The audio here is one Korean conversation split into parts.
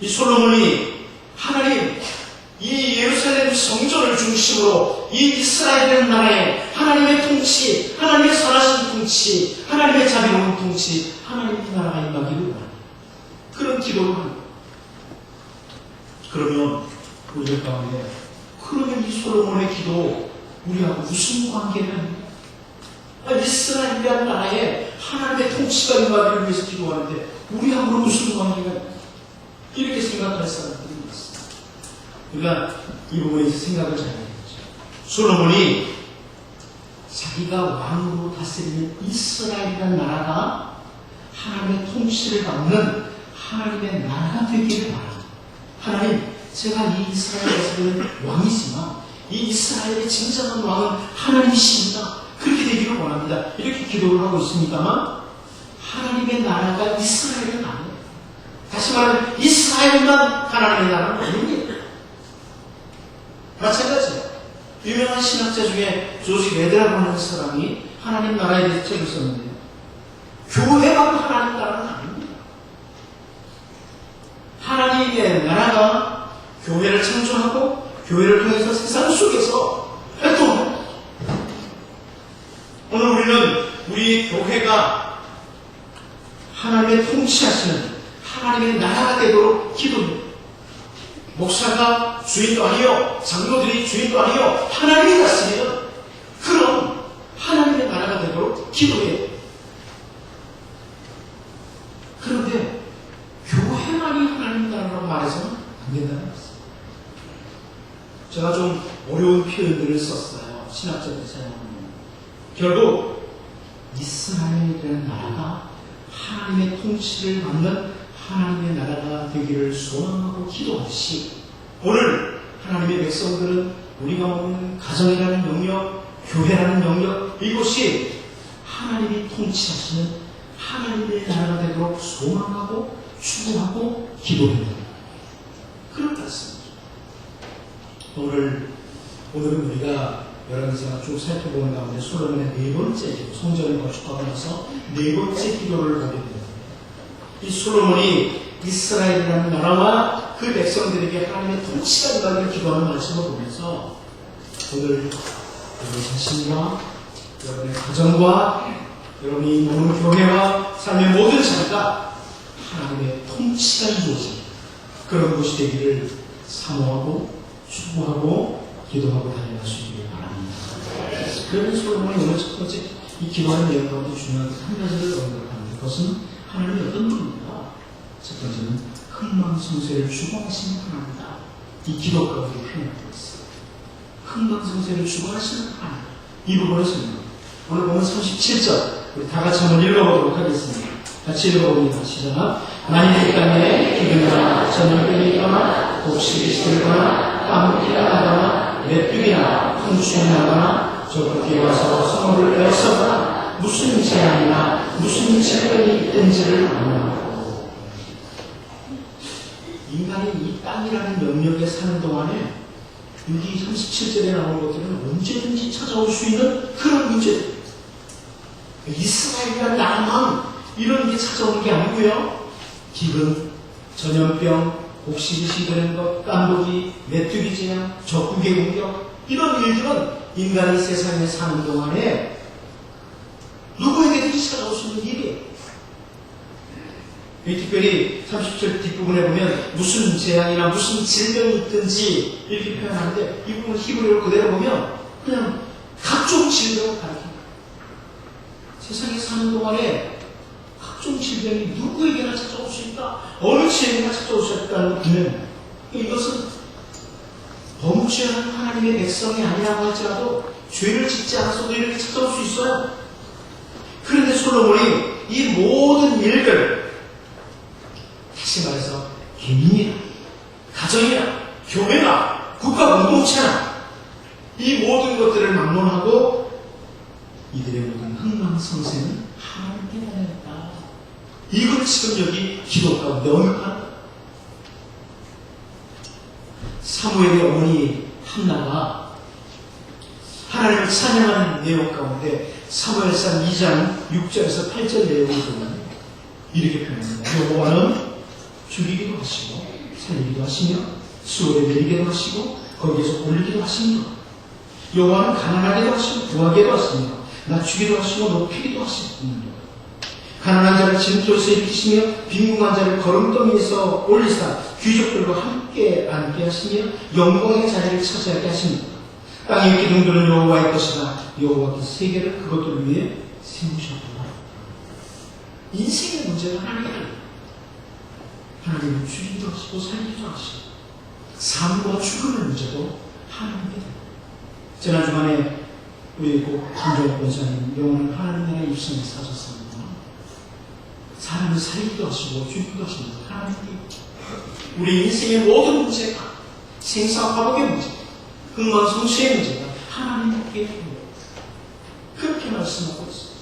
이 솔로몬이 하나님 이 예루살렘 성전을 중심으로 이 이스라엘 나라에 하나님의 통치, 하나님의 선하신 통치, 하나님의 자비로운 통치, 하나님의 나라가 임하기를 원합니다. 그런 기도를 합니다. 그러면 우리 가운데 그러면 이 솔로몬의 기도 우리하고 무슨 관계를 합니까? 아, 이스라엘이라는 나라에 하나님의 통치가 임하기를 위해서 기도하는데 우리하고 무슨 관계가 있나? 이렇게 생각할 사람들이 있습니다. 그러니까 이 부분에 생각을 잘 해야죠. 솔로몬이 자기가 왕으로 다스리는 이스라엘이라는 나라가 하나님의 통치를 받는 하나님의 나라가 되기를 바랍니다. 하나님, 제가 이 이스라엘에서는 왕이지만 이 이스라엘의 진정한 왕은 하나님이십니다. 그렇게 되기를 원합니다. 이렇게 기도를 하고 있습니다만 하나님의 나라가 아니에요. 다시 말하면 이스라엘만 하나님의 나라는 아닙니다. 마찬가지예요. 유명한 신학자 중에 조지 레드라고 하는 사람이 하나님 나라에 대해서 책을 썼는데요. 교회만 하나님 나라는 아닙니다. 하나님의 나라가 교회를 창조하고 교회를 통해서 세상 속에서 활동합니다. 오늘 우리는 우리 교회가 하나님의 통치하시는 하나님의 나라가 되도록 기도합니다. 목사가 주인도 아니요, 장로들이 주인도 아니요, 하나님이 다스리는 그런 하나님의 나라가 되도록 기도해요. 그런데 교회만이 하나님 나라라고 말해서는 안 된다는 말씀. 제가 좀 어려운 표현들을 썼어요. 신학적으로 사용하는. 결국 이스라엘이라는 나라가 하나님의 통치를 받는 하나님의 나라가 되기를 기도하시 오늘 하나님의 백성들은 우리가 먹는 가정이라는 영역, 교회라는 영역 이곳이 하나님이 통치하시는 하나님의 나라가 되도록 소망하고 추구하고 기도합니다. 그럴 것 같습니다. 오늘 오늘은 우리가 제가 쭉 살펴보는 가운데 솔로몬의 네 번째 성전을 건축하고 나서 네 번째 기도를 보게 됩니다. 이 솔로몬이 이스라엘이라는 나라와 그 백성들에게 하나님의 통치가 임하기를 기도하는 말씀을 보면서 오늘 여러분 자신과 여러분의 가정과 여러분이 모는 교회와 삶의 모든 자리가 하나님의 통치가 이루어진 그런 곳이 되기를 사모하고 추구하고 기도하고 다녀가시기를 바랍니다. 그러면 솔로몬이 오늘 첫 번째 이 기도하는 내용 가운데 중요한 한 가지를 언급합니다. 그것은 하나님의 어떤 분입니다. 첫 번째는 흥망성쇠를 추구하시는 하나님이다. 이 기도 가운데 표현하고 있어요. 흥망성쇠를 추구하시는 하나님. 이 부분을 설명. 오늘 보면 37절. 우리 다 같이 한번 읽어보도록 하겠습니다. 같이 읽어봅니다. 시작. 만일 이 땅에 기근이나 전염병이 있거나 독식이 시들거나 까먹기가 나거나 메뚜기나 홍충이 나거나 적국이 와서 성을 빼앗거나 무슨 재앙이나 무슨 질병이 있든지를 안하고 인간이 이 땅이라는 영역에 사는 동안에 여기 37절에 나오는 것들은 언제든지 찾아올 수 있는 그런 문제들. 이스라엘이라는 나라만 이런 게 찾아오는 게 아니고요. 기근, 전염병, 혹시 시되는 것, 깐독이, 메뚜기 재앙, 적국의 공격 이런 일들은 인간이 세상에 사는 동안에 누구에게든지 찾아올 수 있는 일이에요. 이 특별히 30절 뒷부분에 보면 무슨 재앙이나 무슨 질병이 있든지 이렇게 표현하는데 이 부분 히브리어로 그대로 보면 그냥 각종 질병을 가리킵니다. 세상에 사는 동안에 각종 질병이 누구에게나 찾아올 수 있다. 어느 지에나 찾아올 수 있다는 분명 이것은 범죄하는 하나님의 백성이 아니라고 할지라도 죄를 짓지 않아서도 이렇게 찾아올 수 있어요. 그런데 솔로몬이 이 모든 일들 다시 말해서 개인이나 가정이나 교회나 국가 공동체나 이 모든 것들을 막론하고 이들의 모든 흥망성쇠는 하나님께 달렸다. 이걸 지금 여기 기도 가운데 언급한다. 사무엘의 어머니 한나가 하나님을 찬양하는 내용 가운데 사무엘상 2장 6절에서 8절 내용을 보면 이렇게 표현합니다. 여호와는 죽이기도 하시고 살리기도 하시며 수월에 내리기도 하시고 거기에서 올리기도 것. 여호와는 가난하게도 하시고 부하게도 하시며 낮추기도 하시고 높이기도 것. 가난한 자를 진토에서 일으키시며 빈궁한 자를 걸음더미에서 올리사 귀족들과 함께 앉게 하시며 영광의 자리를 차지하게 하십니다. 땅의 기둥들은 여호와의 것이다. 여호와께서 세계를 그것들을 위해 세우셨구나. 인생의 문제가 하나님이에요. 하나님은 죽이기도 하시고 살리기도 하시고 삶과 죽음의 문제도 하나님입니다. 지난 주간에 우리 고 김정욱 권사님 영혼을 하나님 나라의 입성에 사셨습니다. 사람을 살리기도 하시고 죽이기도 하십니다. 하나님이 우리 인생의 모든 문제가 생사화복의 문제, 흥망성쇠의 문제가 하나님께 있습니다. 그렇게 말씀하고 있습니다.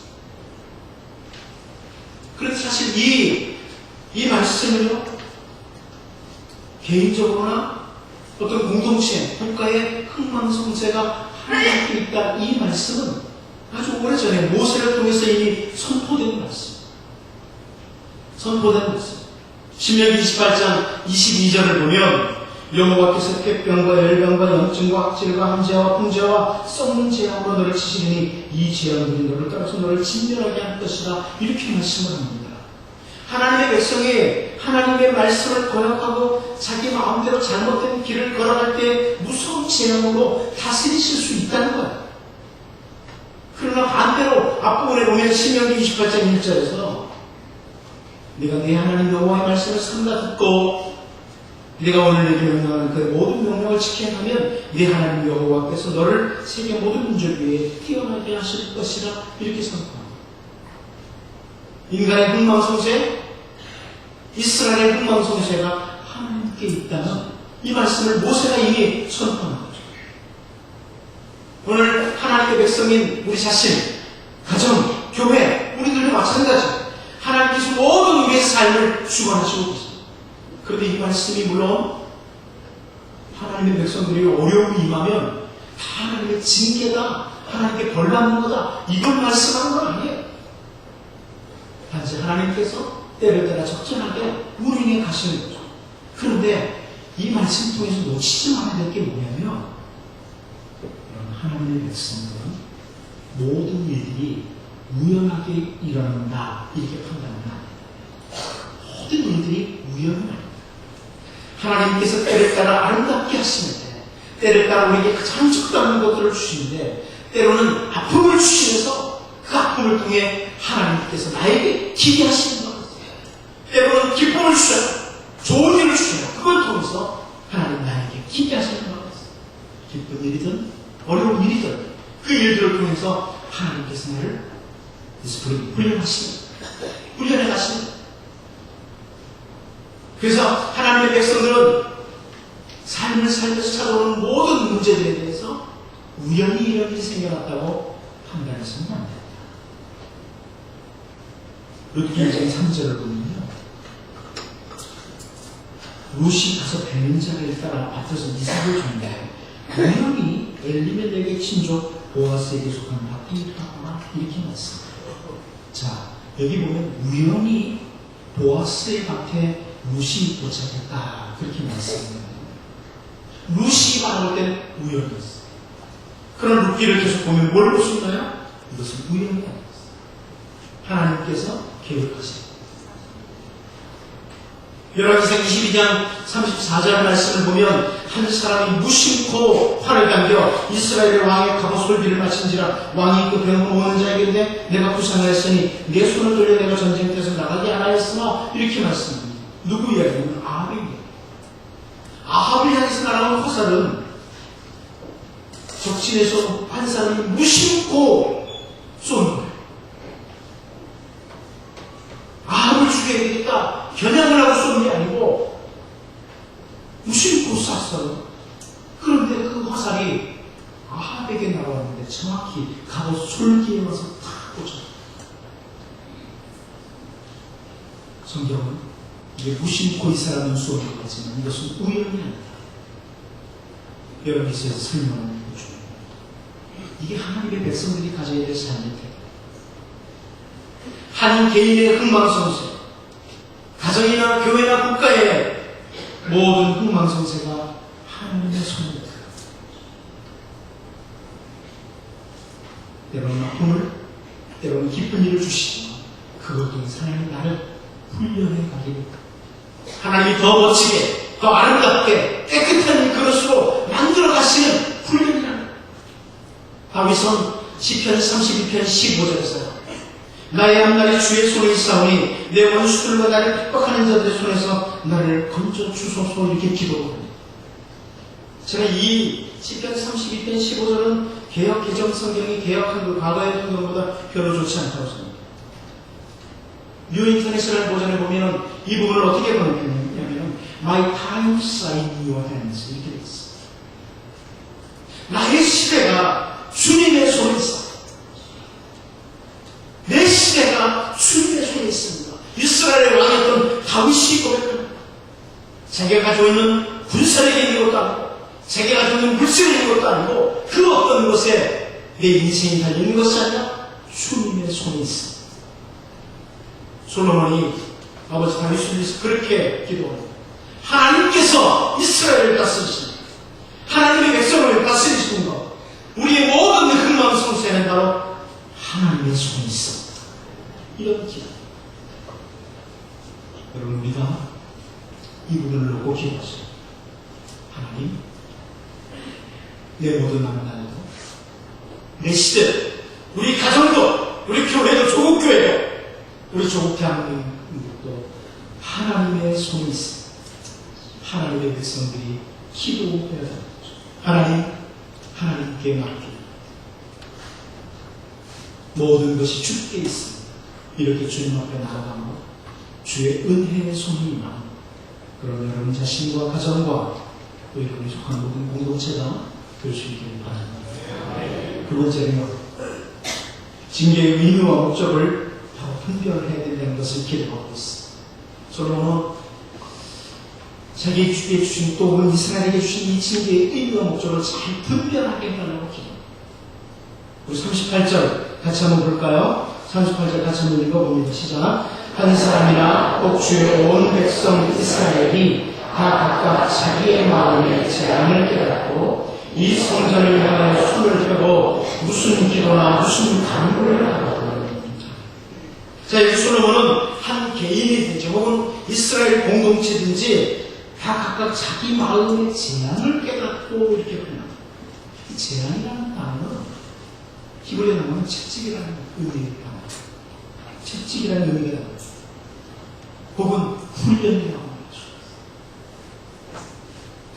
그래서 사실 이, 이 말씀은요, 개인적으로나 어떤 공동체, 국가의 흥망성쇠가 하나님께 있다. 이 말씀은 아주 오래전에 모세를 통해서 이미 선포된 말씀. 선포된 말씀. 신명기 28장 22절을 보면 여호와께서 폐병과 열병과 염증과 악질과 함재와 풍재와 썩는 재앙으로 너를 치시리니 이 재앙들이 너를 따라서 너를 진멸하게 할 것이다 이렇게 말씀을 합니다. 하나님의 백성이 하나님의 말씀을 거역하고 자기 마음대로 잘못된 길을 걸어갈 때 무서운 재앙으로 다스리실 수 있다는 거예요. 그러나 반대로 앞부분에 보면 신명기 28장 1절에서 네가 네 하나님 여호와의 말씀을 삼가 듣고 네가 오늘 내게 명령하는 그 모든 명령을 지켜 가면 네 하나님 여호와께서 너를 세계 모든 민족 위에 태어나게 하실 것이라 이렇게 선포합니다. 인간의 흥망성쇠, 이스라엘의 흥망성쇠가 하나님께 있다는 이 말씀을 모세가 이미 선포한 거죠. 오늘 하나님의 백성인 우리 자신, 가정, 교회, 우리들도 마찬가지. 하나님께서 모든 우리의 삶을 주관하시고 계십니다. 그런데 이 말씀이 물론 하나님의 백성들이 어려움이 임하면 다 하나님의 징계다, 하나님께 벌받는 거다, 이걸 말씀하는 건 아니에요. 하나님께서 때를 따라 적절하게 우리에게 가시는 거죠. 그런데 이 말씀 통해서 놓치지 말아야 될 게 뭐냐면, 하나님의 백성들은 모든 일들이 우연하게 일어난다, 이렇게 판단합니다. 모든 일들이 우연은 아닙니다. 하나님께서 때를 따라 아름답게 하시는데, 때를 따라 우리에게 가장 적당한 것들을 주시는데, 때로는 아픔을 주시면서 그 아픔을 통해 하나님께서 나에게 기대하시는 것 같아요. 때로는 기쁨을 주셔요. 좋은 일을 주셔요. 그걸 통해서 하나님 나에게 기대하시는 것 같아요. 기쁜 일이든 어려운 일이든 그 일들을 통해서 하나님께서 나를 훈련하시는 훈련해 가시는 그래서 하나님의 백성들은 삶을 살면서 찾아오는 모든 문제들에 대해서 우연히 이런 일이 생겨났다고 판단해서는 안 됩니다. 룻기장 3절을 보면요. 룻이 가서 뱀자를 따라 밭에서 이삭을 줬는데 우연히 엘리멜렉의 친족 보아스에게 속한 하나 이렇게 말씀합니다. 자, 여기 보면 우연히 보아스의 밭에 룻이 도착했다. 그렇게 말씀합니다. 바라볼 땐 우연이었어요. 그런 룻기를 계속 보면 뭘볼수 있나요? 이것은 우연이 아니었어요. 하나님께서 계획하신 열왕기상 22장 34절 말씀을 보면 한 사람이 무심코 팔을 당겨 이스라엘의 왕의 갑옷 솔비를 마친지라 왕이 그 병을 오는 자에게 내가 부상하였으니 내 손을 돌려 내가 전쟁터에서 나가게 하나였으나 이렇게 말씀합니다. 누구 이야기냐면 아합입니다. 아합을 향해서 날아온 화살은 적진에서 한 사람이 무심코 쏘는 거예요. 아합을 죽여야 되겠다. 겨냥을 하고 쏘는 게 아니고 무심코 쐈어요. 그런데 그 화살이 아합에게 날아왔는데 정확히 갑옷 솔기에 와서 탁 꽂혔어요. 성경은 이게 무심코 이 사람은 쏘는 거지만 이것은 우연이 아니다. 여기서 설명하는 거죠. 이게 하나님의 백성들이 가져야 될 삶의 태도. 한 개인의 흥망성쇠, 가정이나 교회나 국가에 모든 흥망성쇠가 하나님의 들어. 때로는 아픔을, 때로는 기쁜 일을 주시지만 그것 통해서 하나님 나를 훈련해 가기를 하나님이 더 멋지게, 더 아름답게, 깨끗한 그릇으로 만들어 가시는 훈련이라는 다윗은 시편 32편 15절에서 나의 앞날에 주의 손에 있사오니 내 원수들과 나를 핍박하는 자들의 손에서 나를 건져 주소서 이렇게 기도합니다. 제가 이 시편 32편 15절은 개혁 개정 성경이 개혁한 그 과거의 성경보다 별로 좋지 않다고 생각합니다. 뉴 인터내셔널 버전에 보면은 이 부분을 어떻게 번역했냐면 My times are in your hands 이렇게 되어 있어요. 나의 시대가 주님의 손에 있어. 내 시대가 주님의 손에 있습니다. 이스라엘의 왕이었던 다윗이 고백합니다. 자기가 가지고 있는 군사력이 있는 것도 아니고 자기가 가지고 있는 물질이 있는 것도 아니고 그 어떤 것에 내 인생이 달려있는 것이 아니라 주님의 손에 있습니다. 솔로몬이 아버지 다윗을 위해서 그렇게 기도합니다. 하나님께서 이스라엘을 다스리십니다. 하나님의 백성을 다스리시는 것. 우리의 모든 흥망 성쇠는 바로 하나님의 손에 있습니다. 이런 기도. 여러분 우리가 이 부분을 놓고 기도하시오. 하나님, 내 모든 나라도, 내 시대, 우리 가정도, 우리 교회도, 조국교회도, 우리 조국 대한민국도 하나님의 손이 있습니다. 하나님의 백성들이 기도해야 됩니다. 하나님, 하나님께 맡깁니다. 모든 것이 주께 있습니다. 이렇게 주님 앞에 나아가면 주의 은혜의 손이 임하는 그런 여러분 자신과 가정과 또 이런 속한 모든 공동체가 될 수 있기를 바랍니다. 두 번째는요, 징계의 의미와 목적을 바로 분별해야 된다는 것을 기도하고 있습니다. 솔로몬은 자기에게 주신 또 오늘 이스라엘에게 주신 이 징계의 의미와 목적을 잘 해달라고 기도합니다. 우리 38절 같이 한번 볼까요? 38절 같이 한번 읽어봅니다. 시작. 한 사람이나 꼭 주의 온 백성 이스라엘이 다 각각 자기의 마음에 재앙을 깨닫고 이 성전을 향하여 손을 펴고 무슨 기도나 무슨 간구를 하고 자, 이 솔로몬은 한 개인이든지 혹은 이스라엘 공동체든지 다 각각 자기 마음의 재앙을 깨닫고 이렇게 표현합니다. 이 재앙이라는 단어는 히브리어 나오는 채찍이라는 의미입니다. 채찍이라는 의미가 나옵니다. 혹은 훈련이라고 하죠.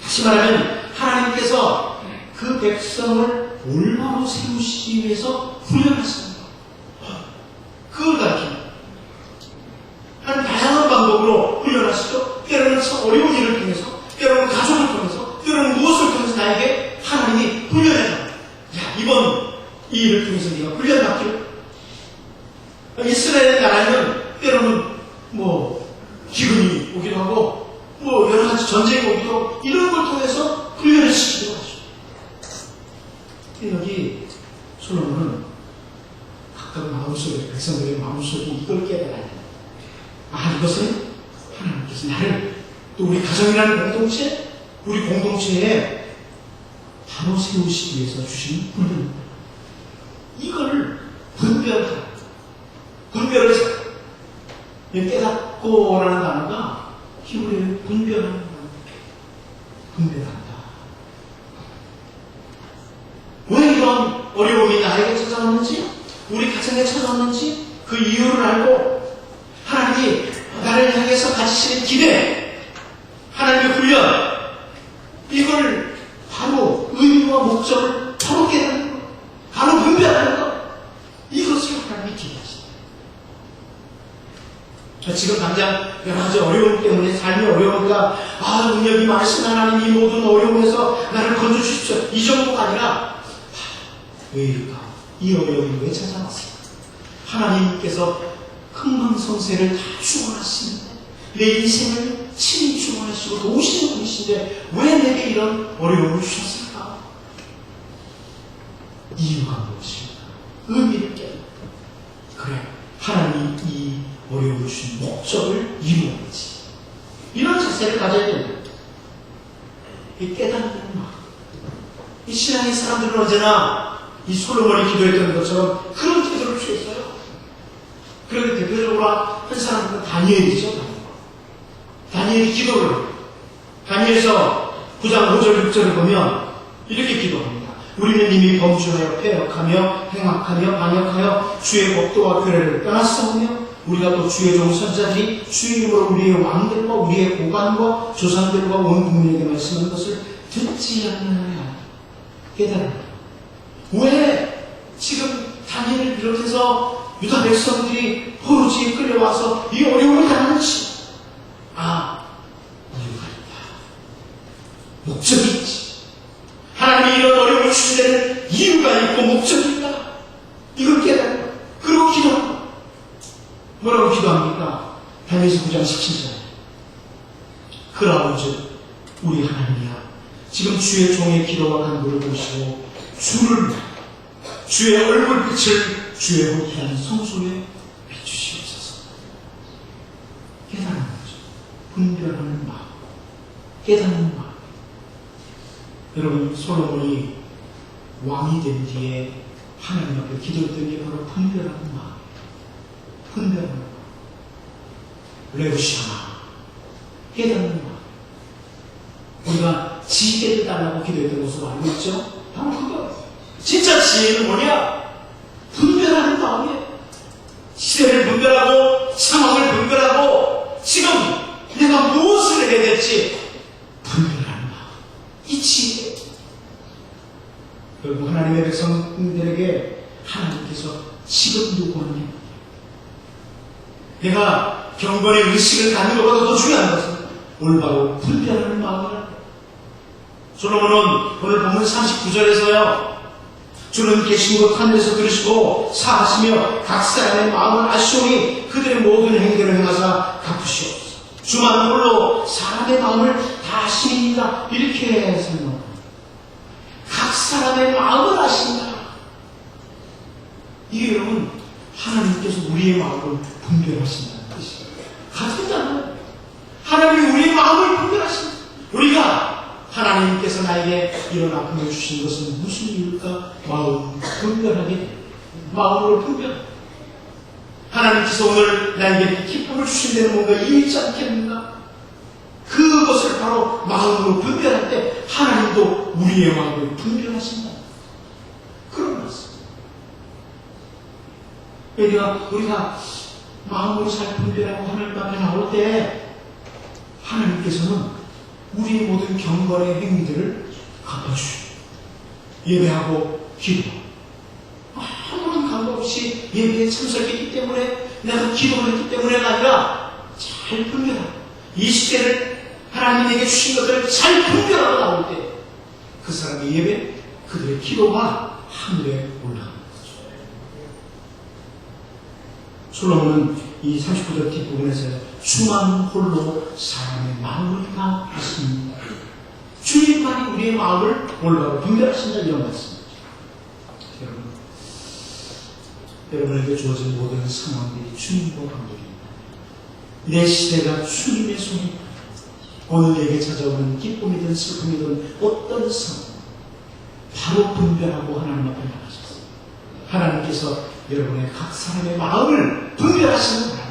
다시 말하면 하나님께서 그 백성을 올바로 세우시기 위해서 거예요. 그걸 가르칩니다. 하나님 다양한 방법으로 훈련하시죠. 때로는 참 어려운 일을 통해서, 때로는 가족을 통해서, 때로는 무엇을 통해서 나에게 하나님이 훈련해요. 야, 이번 이 일을 통해서 네가 훈련받기를. 이스라엘 나라에는 때로는 뭐 기근이 오기도 하고 뭐 여러 가지 전쟁이 오기도 하고 이런 걸 통해서 훈련을 시키기도 하죠. 근데 여기 솔로몬은 각각 마음속에 백성들의 마음속에 이걸 깨달아야 돼요. 아 이것은 하나님께서 나를 또 우리 가정이라는 공동체 우리 공동체에 바로 세우시기 위해서 주신 훈련입니다. 이걸 분별하라. 분별을 잘. 이 깨닫고라는 단어가 히브리어 분별하는 단어. 분별한다. 왜 이런 어려움이 나에게 찾아왔는지, 우리 가정에 찾아왔는지 그 이유를 알고 하나님이 나를 향해서 가지시는 기대, 하나님의 훈련, 이걸 바로 의미와 목적을 바로 깨닫는 것, 바로 분별하는 것, 이것을 하나님이 기대하십니다. 지금 당장 여러 가지 어려움 때문에 삶이 어려우니까 아 많으신 하나님 이 모든 어려움에서 나를 건져주십시오. 이 정도가 아니라 아, 왜 이럴까? 이 어려움이 왜 찾아왔을까? 하나님께서 흥망성쇠를 다 주관하시는데 내 인생을 친히 주관하시고 도우시는 분이신데 왜 내게 이런 어려움을 주셨을까? 이유가 무엇일까? 의미를 깨닫 그래 하나님이 이 어려움을 주신 목적을 이루어야지 이런 자세를 가져야 됩니다. 이 마음. 이 신앙의 사람들은 언제나 이 솔로몬이 기도했던 것처럼 그런 기도를 취했어요. 그런데 대표적으로 한 사람은 다니엘이죠. 다니엘. 다니엘이 기도를. 다니엘서 9장 5절 6절을 보면 이렇게 기도합니다. 우리는 이미 범죄하여 패역하며 행악하며 반역하여 주의 법도와 규례를 떠났사오며 우리가 또 주의 종 선자들이 주의 이름으로 우리의 왕들과 우리의 고관과 조상들과 온 국민에게 말씀하는 것을 듣지 않느냐 깨달아 왜 지금 다니엘을 비롯해서 유다 백성들이 포로지에 끌려와서 이 어려움을 당하는지 아 이유가 있다 목적이 있지 하나님이 이런 어려움을 주신 데는 이유가 있고 목적이 있다 이걸 깨달아 그리고 기도합니다 뭐라고 기도합니까? 다니엘서 9장 17절 그라오즈 우리 하나님이야 지금 주의 종의 기도와 간구를 보시고 주를 주의 얼굴빛을 주의 호쾌한 성소에 비추시옵소서. 깨달은 거죠. 분별하는 마음. 깨닫는 마음. 여러분 솔로몬이 왕이 된 뒤에 하나님 앞에 기도했던 게 바로 분별하는 마음. 분별하는 마음. 레우시아나 깨닫는 마음. 우리가 지혜를 달라고 기도했던 것으로 알고 있죠? 바로 그거. 진짜 지혜는 뭐냐? 분별하는 마음이에요. 시대를 분별하고 상황을 분별하고 지금 내가 무엇을 해야 될지 분별하는 마음. 이 지혜. 결국 하나님의 백성들에게 하나님께서 지금도 권해요. 내가 경건의 의식을 갖는 것보다 더 중요한 것은 올바로 분별하는 마음을 솔로몬은 오늘 본문 39절에서요. 주는 계신 곳 하늘에서 들으시고 사하시며 각 사람의 마음을 아시오니 그들의 모든 행위대로 행하사 갚으시옵소서. 주만 홀로 사람의 마음을 다 아십니다. 이렇게 설명합니다. 각 사람의 마음을 아신다. 이게 여러분 하나님께서 우리의 마음을 분별하신다는 뜻이에요. 같은 단어. 하나님이 우리의 마음을 분별하신다. 우리가 하나님께서 나에게 이런 아픔을 주신 것은 무슨 이유일까? 마음 분별하게 돼. 마음으로 분별. 하나님께서 오늘 나에게 기쁨을 주신 데는 뭔가 이유 있지 않겠는가? 그것을 바로 마음으로 분별할 때 하나님도 우리의 마음을 분별하신다. 그런 말씀. 우리가, 우리가 마음으로 잘 분별하고 하나님 앞에 나올 때 하나님께서는 우리의 모든 경건의 행위들을 갚아주시고 예배하고 기도 아무런 강도 없이 예배에 참석했기 때문에 내가 기도를 했기 때문에가 아니라 잘 분별하고 이 시대를 하나님에게 주신 것들을 잘 분별하고 나올 때 그 사람의 예배, 그들의 기도가 하늘에 올라가는 거죠. 솔로몬은 이 39절 뒷부분에서 주만 홀로 사람의 마음을 다 아십니다. 주님만이 우리의 마음을 올바로 분별하신다 이런 말씀이죠. 여러분, 여러분에게 주어진 모든 상황들이 주님과 관계입니다. 내 시대가 주님의 손에 있다. 오늘 내게 찾아오는 기쁨이든 슬픔이든 어떤 상황 바로 분별하고 하나님 앞에 나가셨어요. 하나님께서 여러분의 각 사람의 마음을 분별하시는 하나님께서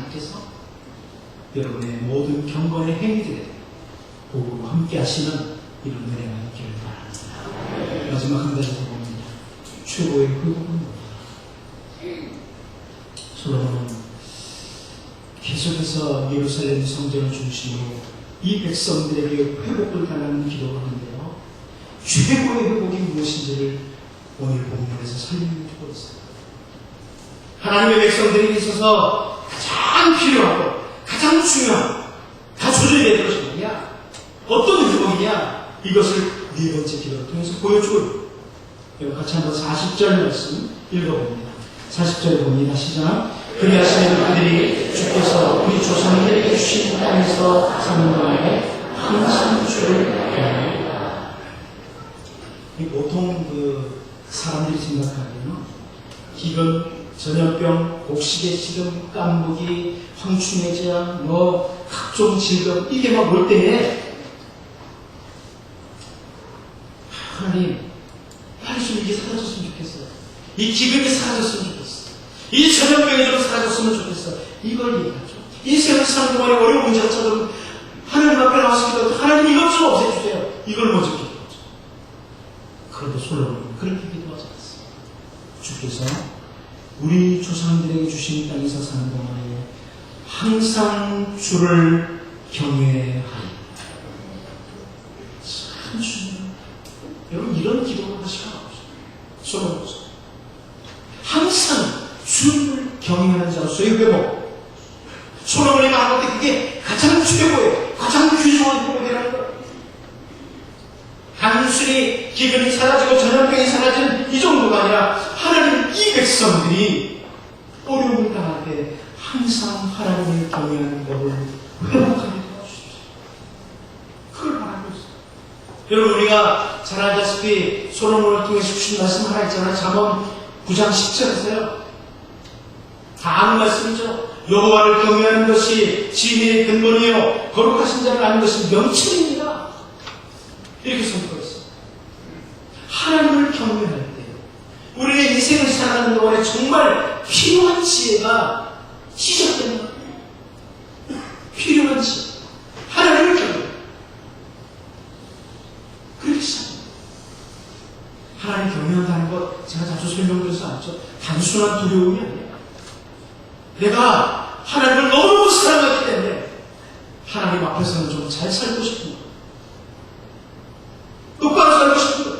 여러분의 모든 경건의 행위들에 보고 함께 하시는 이런 은혜가 있기를 바랍니다. 마지막 한 가지 더 봅니다. 최고의 회복은? 솔로몬은 계속해서 예루살렘 성전을 중심으로 이 백성들에게 회복을 달라는 기도를 하는데요. 최고의 회복이 무엇인지를 오늘 본문에서 설명해 주고 있어요. 하나님의 백성들에게 있어서 가장 필요하고 가장 중요한 다 조져야 될 것이 뭐냐? 어떤 회복이냐? 이것을 네 번째 기도를 통해서 보여주고 같이 한번 40절 말씀 읽어봅니다. 40절에 봅니다. 시작. 그리하시면 그들이 주께서 우리 조상들에게 주신 땅에서 사는 동안에 항상 주를 배합니다. 보통 그 사람들이 생각하기에는 기근, 전염병, 옥시계 시름, 깐부기, 황충의 재앙, 뭐 각종 즐거움 이게 막 올 때에 하나님 좀 이게 사라졌으면 좋겠어요. 이 기근이 사라졌으면 좋겠어. 이 전염병이 좀 사라졌으면 좋겠어. 이걸 얘기하죠. 이 세상 사는 동안에 어려운 문제가 찾아오면 하나님 앞에 나와서 기도하고 하나님 이것 좀 없애주세요. 이걸 먼저 기도하죠. 그런데 솔로몬은 그렇게 기도하지 않았어요. 주께서 우리 주신 땅에서 사는 동안에 항상 주를 경외하리. 참 주님. 여러분 이런 기도를 하시고 솔로몬 항상 주를 경외하는 자로서의 회복. 말할 때 그게 가장 최고예요. 가장 귀중한 회복이라는 거예요. 단순히 기근이 사라지고 전염병이 사라지는 이 정도가 아니라 하나님 이 백성들이 어려움을 당할 때 항상 하나님을 경외하는 법을 회복하게 도와주십시오. 그걸 바라고 있어요. 여러분 우리가 잘 알다시피 솔로몬을 통해서 주신 말씀 하나 있잖아요. 잠언 9장 10절에서요. 다 아는 말씀이죠. 여호와를 경외하는 것이 지혜의 근본이요 거룩하신 자를 아는 것이 명철입니다. 이렇게 선포했어요. 하나님을 경외할 때 우리의 인생을 살아가는 동안에 정말 필요한 지혜가 시작됩니다. 필요한 지혜. 하나님을 경외. 그렇게 시작합니다. 하나님 경외한다는 것 제가 자주 설명드려서 알죠. 단순한 두려움이 아니에요. 내가 하나님을 너무 사랑하기 때문에 하나님 앞에서는 좀 잘 살고 싶은 거. 똑바로 살고 싶은 거.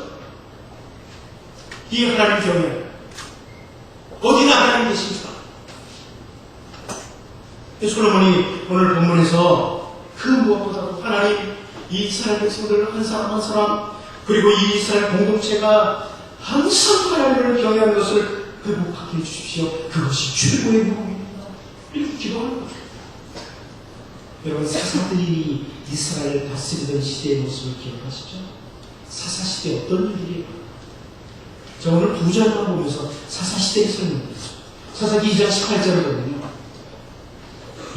이게 하나님 경외. 어디나 하나님 계십니까? 이 솔로몬이 오늘 본문에서 그 무엇보다도 하나님 이 이스라엘 백성들 한 사람 한 사람 그리고 이 이스라엘 공동체가 항상 하나님을 경외하는 것을 회복하게 해주십시오. 그것이 최고의 무엇입니다. 이렇게 기도하는 거죠. 여러분 사사들이 이스라엘 다스리던 시대의 모습을 기억하시죠? 사사시대 어떤 일들이 자 오늘 두 절만 보면서 사사시대의 설명이죠. 사사기 2장 18절을 보면요.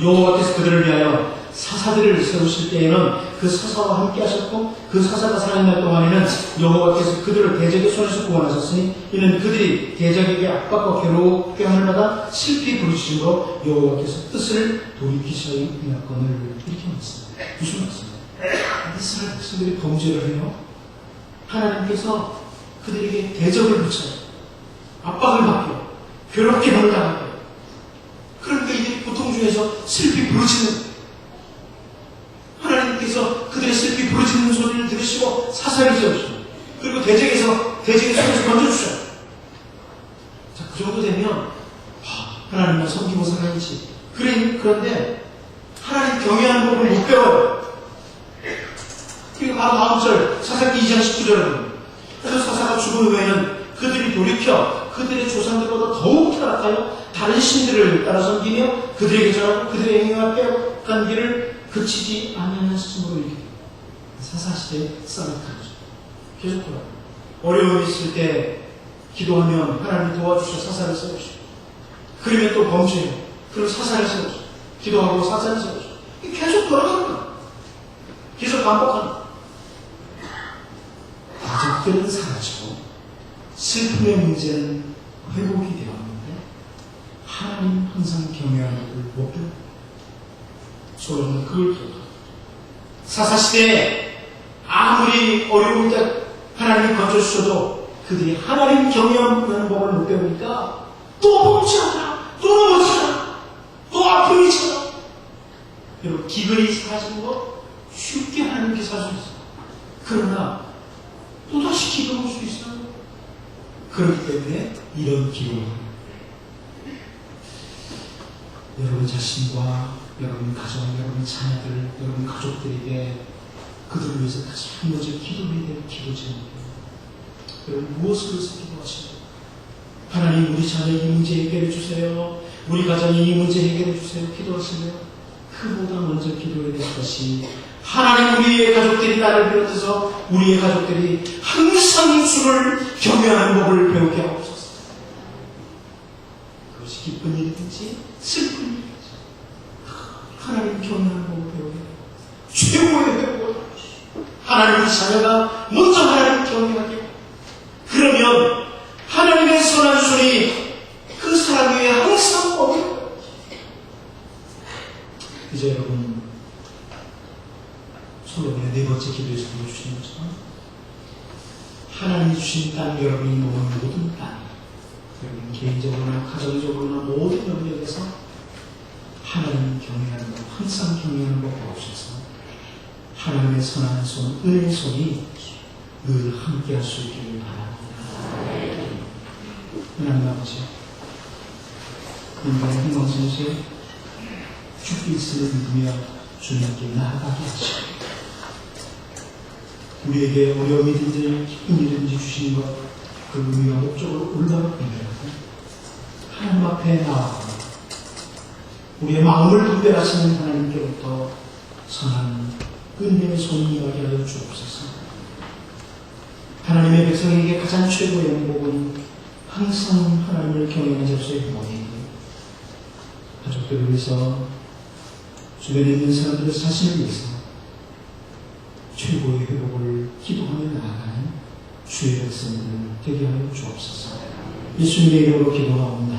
여호와께서 그들을 위하여 사사들을 세우실 때에는 그 사사와 함께 하셨고 그 사사가 살아있는 동안에는 여호와께서 그들을 대적의 손에서 구원하셨으니 이는 그들이 대적에게 압박과 괴롭게 하는 마다 슬피 부르시므로 여호와께서 뜻을 돌이키셔야 인하건을 이렇게 말씀합니다. 무슨 말씀입니까? 이스라엘 백성들이 범죄를 해요. 하나님께서 그들에게 대적을 붙여요. 압박을 받고 괴롭게 당당하게 그러니까 이들이 고통 중에서 슬피 부르짖는. 하나님께서 그들의 슬피 부르짖는 소리를 들으시고 사사를 세우시고 그리고 대적에서 대적의 손에서 건져주셔요. 자, 그 정도 되면 하, 하나님만 섬기고 살아야지. 그래, 그런데 하나님 경외하는 법을 못 배워요. 그리고 바로 다음 절 사사기 2장 19절은 그래서 사사가 죽은 후에는 그들이 돌이켜 그들의 조상들보다 더욱 타락하여 다른 신들을 따라 섬기며 그들에게 전하고 그들의 행위와 빼앗간 길을 그치지 아니하였으므로 이렇게 사사시대 싸움하죠. 계속 돌아. 어려움이 있을 때 기도하면 하나님 도와주셔 사사를 세우시고 그러면 또 범죄해요. 그럼 사사를 세우시고 기도하고 사사를 세우시고 계속 돌아가는 거야. 계속 반복하는 거야. 가족들은 사라지고 슬픔의 문제는 회복이 되었는데 하나님 항상 경외하는 것을 못 배워. 솔로몬은 그걸 기억합니다. 사사시대에 아무리 어려울 때 하나님이 건져주셔도 그들이 하나님 경외하는 법을 못 배우니까 또 범죄하자, 또 넘어지자, 또 아픔이 찾아. 여러분 기근이 사라지는 거 쉽게 하나님께 살수 있어요. 그러나 또다시 기도할 수 있어요. 그렇기 때문에 이런 기도를. 여러분 자신과 여러분 가정, 여러분 자녀들, 여러분 가족들에게 그들을 위해서 다시 한 번째 기도해야 될 기도 제목이에요. 여러분 무엇을 위해서 기도하시나요? 하나님 우리 자녀 이 문제 해결해 주세요. 우리 가정이 이 문제 해결해 주세요. 기도하시면 그보다 먼저 기도해야 될 것이 하나님 우리의 가족들이 나를 비롯해서 우리의 가족들이 항상 주를 경외하는 법을 배우게 하옵소서. 그것이 기쁜 일이든지 슬픈 하나님 존나하고 배우는 최고의 회복을 하나님 자녀가 먼저 하나님 경외하게. 그러면 하나님의 선한 손이 그 사람 위에 항상 오게. 이제 여러분 솔로몬의 네 번째 기도에서 보여주신 것처럼 하나님이 주신 땅 여러분이 모은 모든 땅 여러분 개인적으로나 가정적으로나 모든 영역에서 하나님 경외하는 것 항상 경외하는 것 없어서 하나님의 선한 손, 은혜의 손이 늘 함께 할 수 있기를 바랍니다. 하나님 아버지 인간의 행방선수에 죽기 있음을 믿으며 주님께 나아가게 하시고 우리에게 어려움이든지 기쁨이든지 주신 것, 그 의미와 목적으로 올바로 분별하고 하나님 앞에 나아가 우리의 마음을 분별하시는 하나님께로부터 선한 은혜의 손이 임하게 하여 주옵소서. 하나님의 백성에게 가장 최고의 행복은 항상 하나님을 경외하는 자로서의 행복이고 가족들을 위해서 주변에 있는 사람들의 자신을 위해서 최고의 회복을 기도하며 나아가는 주의 백성들 되게 하여 주옵소서. 예수님의 이름으로 기도하옵나이다.